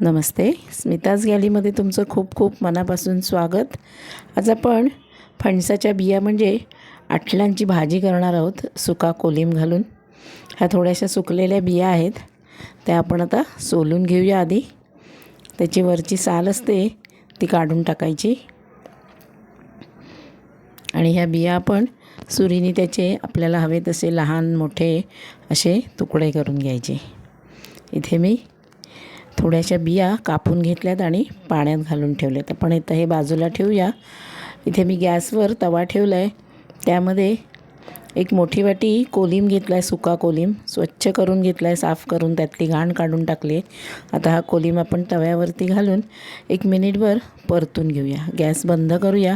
नमस्ते. स्मिताज गॅलीमध्ये तुमचं खूप खूप मनापासून स्वागत. आज आपण फणसाच्या बिया म्हणजे आटलांची भाजी करणार आहोत सुका कोलीम घालून. ह्या थोड्याशा सुकलेल्या बिया आहेत. त्या आपण आता सोलून घेऊया आधी. त्याची वरची साल असते ती काढून टाकायची. आणि ह्या बिया आपण सुरीने त्याचे आपल्याला हवे तसे लहान मोठे असे तुकडे करून घ्यायचे. इथे मी थोड्याशा बिया कापून घेतल्यात आणि पाण्यात घालून ठेवल्यात. आपण इथं हे बाजूला ठेवूया. इथे मी गॅसवर तवा ठेवला आहे त्यामध्ये एक मोठी वाटी कोलिम घेतला आहे सुका कोलिम. स्वच्छ करून घेतला आहे साफ करून त्यातली घाण काढून टाकली. आहे आता हा कोलिम आपण तव्यावरती घालून एक मिनिटभर परतून घेऊया. गॅस बंद करूया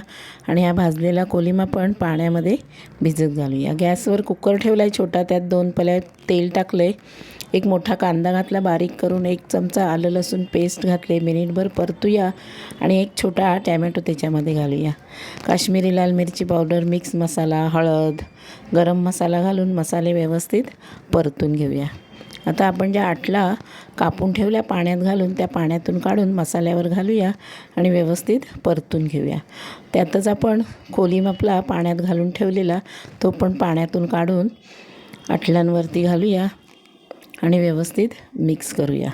आणि हा भाजलेला कोलिम आपण पाण्यामध्ये भिजत घालूया. गॅसवर कुकर ठेवला आहे छोटा त्यात दोन पल्या तेल टाकलं आहे एक मोठा कांदा घातला बारीक करून एक चमचा आलं लसूण पेस्ट घातले मिनिटभर परतूया आणि एक छोटा टॅमॅटो त्याच्यामध्ये घालूया. काश्मीरी लाल मिरची पावडर मिक्स मसाला हळद गरम मसाला घालून मसाले व्यवस्थित परतून घेऊया. आता आपण ज्या आटला कापून ठेवल्या पाण्यात घालून त्या पाण्यातून काढून मसाल्यावर घालूया आणि व्यवस्थित परतून घेऊया. त्यातच आपण खोलीमपला पाण्यात घालून ठेवलेला तो पण पाण्यातून काढून आटल्यांवरती घालूया आणि व्यवस्थित मिक्स करूया.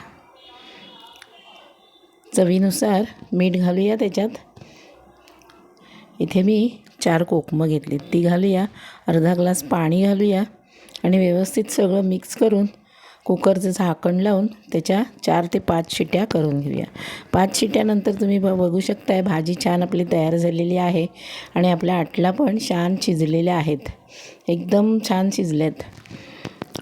चवीनुसार मीठ घालूया त्याच्यात. इथे मी चार कोकमं घेतली ती घालूया. अर्धा ग्लास पाणी घालूया. आणि व्यवस्थित सगळं मिक्स करून कुकरचं झाकण लावून त्याच्या चार ते पाच शिट्या करून घेऊया. पाच शिट्यानंतर तुम्ही ब बघू शकताय भाजी छान आपली तयार झालेली आहे आणि आपल्या आटला पण छान शिजलेल्या आहेत. एकदम छान शिजल्यात.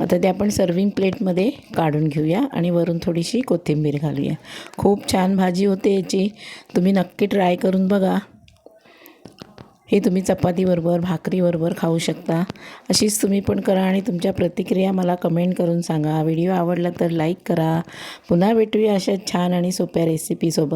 आता ते आपण सर्विंग प्लेटमध्ये काढून घेऊया आणि वरून थोडीशी कोथिंबीर घालूया. खूप छान भाजी होते याची. तुम्ही नक्की ट्राय करून बघा. हे तुम्ही चपातीबरोबर भाकरीबरोबर खाऊ शकता. अशीच तुम्ही पण करा आणि तुमच्या प्रतिक्रिया मला कमेंट करून सांगा. व्हिडिओ आवडला तर लाईक करा. पुन्हा भेटूया अशा छान आणि सोप्या रेसिपीसोबत